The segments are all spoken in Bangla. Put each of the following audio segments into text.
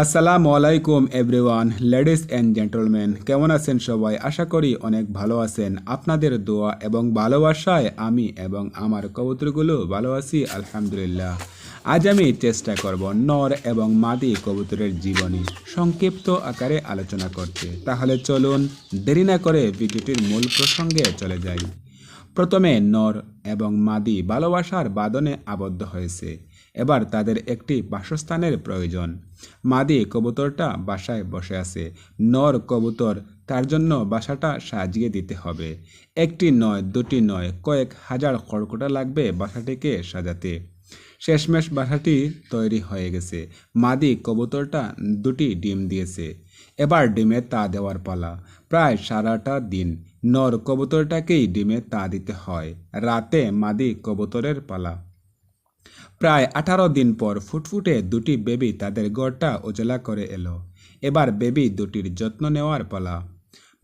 আসসালামু আলাইকুম এভরিওয়ান লেডিস অ্যান্ড জেন্টলম্যান কেমন আছেন সবাই? আশা করি অনেক ভালো আছেন। আপনাদের দোয়া এবং ভালোবাসায় আমি এবং আমার কবুতরগুলো ভালো আছি, আলহামদুলিল্লাহ। আজ আমি চেষ্টা করব নর এবং মাদি কবুতরের জীবনী সংক্ষিপ্ত আকারে আলোচনা করতে। তাহলে চলুন দেরি না করে ভিডিওটির মূল প্রসঙ্গে চলে যাই। প্রথমে নর এবং মাদি ভালোবাসার বাদনে আবদ্ধ হয়েছে। এবার তাদের একটি বাসস্থানের প্রয়োজন। মাদি কবুতরটা বাসায় বসে আছে। নর কবুতর, তার জন্য বাসাটা সাজিয়ে দিতে হবে। একটি নয়, দুটি নয়, কয়েক হাজার খড়কোটা লাগবে বাসাটিকে সাজাতে। শেষমেশ বাসাটি তৈরি হয়ে গেছে। মাদি কবুতরটা দুটি ডিম দিয়েছে। এবার ডিমে তা দেওয়ার পালা। প্রায় সারাটা দিন নর কবুতরটাকেই ডিমে তা দিতে হয়। রাতে মাদি কবুতরের পালা। প্রায় আঠারো দিন পর ফুটফুটে দুটি বেবি তাদের গড়টা উজলা করে এলো। এবার বেবি দুটির যত্ন নেওয়ার পালা।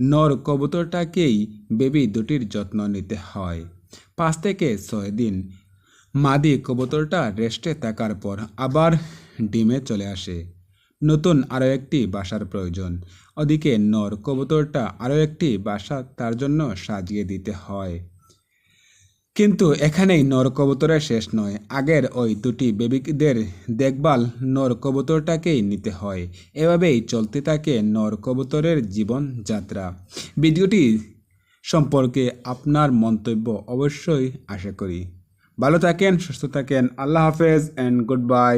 নর কবুতরটাকেই বেবি দুটির যত্ন নিতে হয়। পাঁচ থেকে ছয় দিন মাদি কবুতরটা রেস্টে থাকার পর আবার ডিমে চলে আসে। নতুন আরও একটি বাসার প্রয়োজন। ওদিকে নর কবুতরটা আরও একটি বাসা তার জন্য সাজিয়ে দিতে হয়। কিন্তু এখানেই নরকবুতরের শেষ নয়। আগের ওই দুটি বেবিকদের দেখভাল নর কবুতরটাকেই নিতে হয়। এভাবেই চলতে থাকে নর কবুতরের জীবনযাত্রা। ভিডিওটি সম্পর্কে আপনার মন্তব্য অবশ্যই আশা করি। ভালো থাকেন, সুস্থ থাকেন, আল্লাহ হাফেজ অ্যান্ড গুড বাই